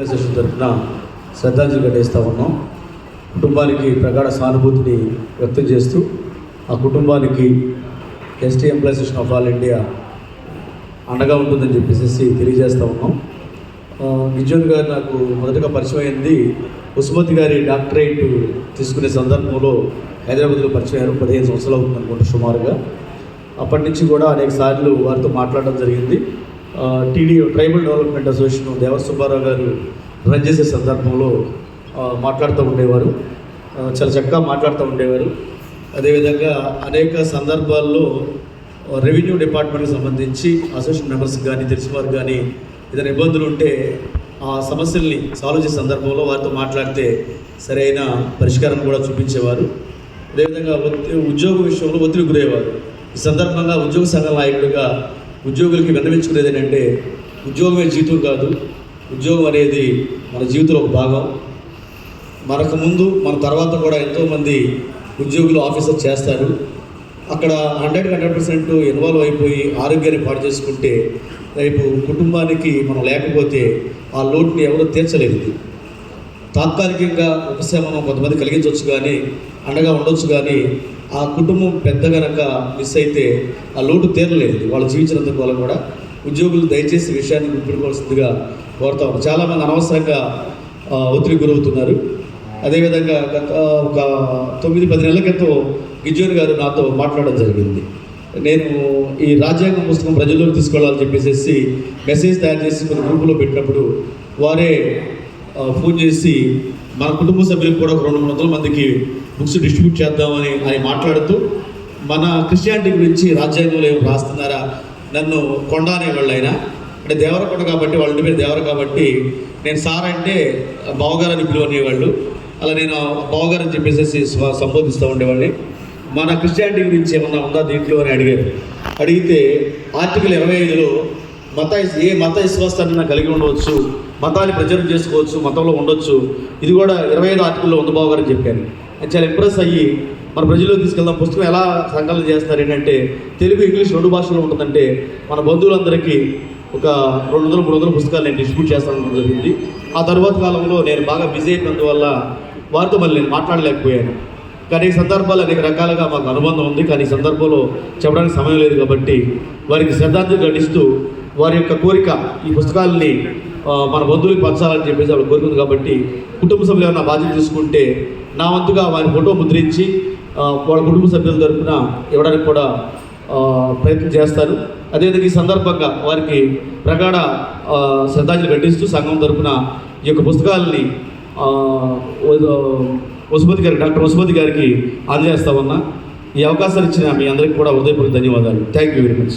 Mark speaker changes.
Speaker 1: Association తరఫున శ్రద్ధాంజలి ఘటిస్తూ ఉన్నాం. కుటుంబానికి ప్రగాఢ సానుభూతిని వ్యక్తం చేస్తూ ఆ కుటుంబానికి ST employee of all India అండగా ఉంటుందని చెప్పేసి తెలియజేస్తూ ఉన్నాం. ఆ, గిజ్జోన్ గారు నాకు మొదటగా పరిచయం అయింది. ఉస్మతి గారి డాక్టరేట్ తీసుకునే సందర్భంలో హైదరాబాద్లో పరిచయం అయ్యారు. పదిహేను సంవత్సరాలు అవుతుంది అనుకుంటా సుమారుగా. అప్పటి నుంచి కూడా అనేక సార్లు వారితో మాట్లాడడం జరిగింది. టీడీ ట్రైబల్ డెవలప్మెంట్ అసోసియేషన్ దేవ సుబ్బారావు గారు రన్ చేసే సందర్భంలో మాట్లాడుతూ ఉండేవారు. చాలా చక్కగా మాట్లాడుతూ ఉండేవారు. అదేవిధంగా అనేక సందర్భాల్లో రెవెన్యూ డిపార్ట్మెంట్కి సంబంధించి అసోసియేషన్ మెంబర్స్ కానీ తెలిసిన వారు కానీ ఏదైనా ఇబ్బందులు ఉంటే ఆ సమస్యల్ని సాల్వ్ చేసే సందర్భంలో వారితో మాట్లాడితే సరైన పరిష్కారం కూడా చూపించేవారు. అదేవిధంగా ఉద్యోగ విషయంలో ఒత్తిడి గురయ్యేవారు. ఈ సందర్భంగా ఉద్యోగ సంఘ నాయకుడిగా ఉద్యోగులకి విన్నవించుకునేది ఏంటంటే ఉద్యోగమే జీవితం కాదు. ఉద్యోగం అనేది మన జీవితంలో ఒక భాగం. మనకు ముందు మన తర్వాత కూడా ఎంతోమంది ఉద్యోగులు ఆఫీసర్ చేస్తారు. అక్కడ హండ్రెడ్ హండ్రెడ్ పర్సెంట్ ఇన్వాల్వ్ అయిపోయి ఆరోగ్యాన్ని పాటు చేసుకుంటే రేపు కుటుంబానికి మనం లేకపోతే ఆ లోటుని ఎవరూ తీర్చలేదు. తాత్కాలికంగా ఉపశమనం కొంతమంది కలిగించవచ్చు కానీ అండగా ఉండొచ్చు కానీ ఆ కుటుంబం పెద్ద గనక మిస్ అయితే ఆ లోటు తీరలేదు. వాళ్ళు జీవించినందుకు వల్ల కూడా ఉద్యోగులు దయచేసి విషయాన్ని గుర్తుపెట్టుకోవాల్సిందిగా కోరుతా ఉన్నారు చాలామంది అనవసరంగా ఒత్తిడి గురవుతున్నారు. అదేవిధంగా గత ఒక తొమ్మిది పది నెలల క్రితం గిజ్జోని గారు నాతో మాట్లాడడం జరిగింది. నేను ఈ రాజ్యాంగ పుస్తకం ప్రజల్లోకి తీసుకెళ్ళాలని చెప్పేసి మెసేజ్ తయారు చేసి కొన్ని గ్రూపులో పెట్టినప్పుడు వారే ఫోన్ చేసి మన కుటుంబ సభ్యులకు కూడా ఒక రెండు మూడు వందల మందికి బుక్స్ డిస్ట్రిబ్యూట్ చేద్దామని ఆయన మాట్లాడుతూ మన క్రిస్టియానిటీ గురించి రాజ్యాంగంలో ఏమి రాస్తున్నారా? నన్ను కొండ అనేవాళ్ళు ఆయన అంటే దేవరకొండ కాబట్టి వాళ్ళ ఇంటి పేరు దేవర కాబట్టి నేను సార్ అంటే బావగారు అని పిలువనేవాళ్ళు. అలా నేను బావగారు అని చెప్పేసి సంబోధిస్తూ ఉండేవాడిని. మన క్రిస్టియానిటీ గురించి ఏమన్నా ఉందా దీంట్లో అని అడిగారు. అడిగితే ఆర్టికల్ ఇరవై ఐదులో మత ఏ మత విశ్వాసాన్ని కలిగి ఉండవచ్చు మతాన్ని ప్రచారం చేసుకోవచ్చు మతంలో ఉండొచ్చు. ఇది కూడా ఇరవై ఐదు ఆర్టికల్లో ఉంది బాబు గారు చెప్పాను చాలా ఇంప్రెస్ అయ్యి మన ప్రజల్లో తీసుకెళ్దాం. పుస్తకం ఎలా సంకలనం చేస్తారు ఏంటంటే తెలుగు ఇంగ్లీష్ రెండు భాషల్లో ఉంటుందంటే మన బంధువులందరికీ ఒక రెండు వందల మూడు వందల పుస్తకాలు నేను డిస్ట్రిబ్యూట్ చేస్తాను జరిగింది. ఆ తర్వాత కాలంలో నేను బాగా బిజీ అయినందువల్ల వారితో మళ్ళీ నేను మాట్లాడలేకపోయాను. కానీ ఈ సందర్భాలు అనేక రకాలుగా మాకు అనుబంధం ఉంది. కానీ ఈ సందర్భంలో చెప్పడానికి సమయం లేదు కాబట్టి వారికి శ్రద్ధాంజలి గడిస్తూ వారి యొక్క కోరిక ఈ పుస్తకాలని మన బంధువులకు పంచాలని చెప్పేసి వాళ్ళు కోరుకుంది కాబట్టి కుటుంబ సభ్యులు ఏమైనా బాధ్యత తీసుకుంటే నా వంతుగా వారి ఫోటో ముద్రించి వాళ్ళ కుటుంబ సభ్యుల తరఫున ఇవ్వడానికి కూడా ప్రయత్నం చేస్తారు అదేవిధంగా ఈ సందర్భంగా వారికి ప్రగాఢ శ్రద్ధాంజలి ఘటిస్తూ సంఘం తరఫున ఈ యొక్క పుస్తకాలని వసుమతి గారికి డాక్టర్ వసుమతి గారికి అందజేస్తామన్నా ఈ అవకాశాలు ఇచ్చిన మీ అందరికీ కూడా హృదయపూర్వక ధన్యవాదాలు. Thank you very much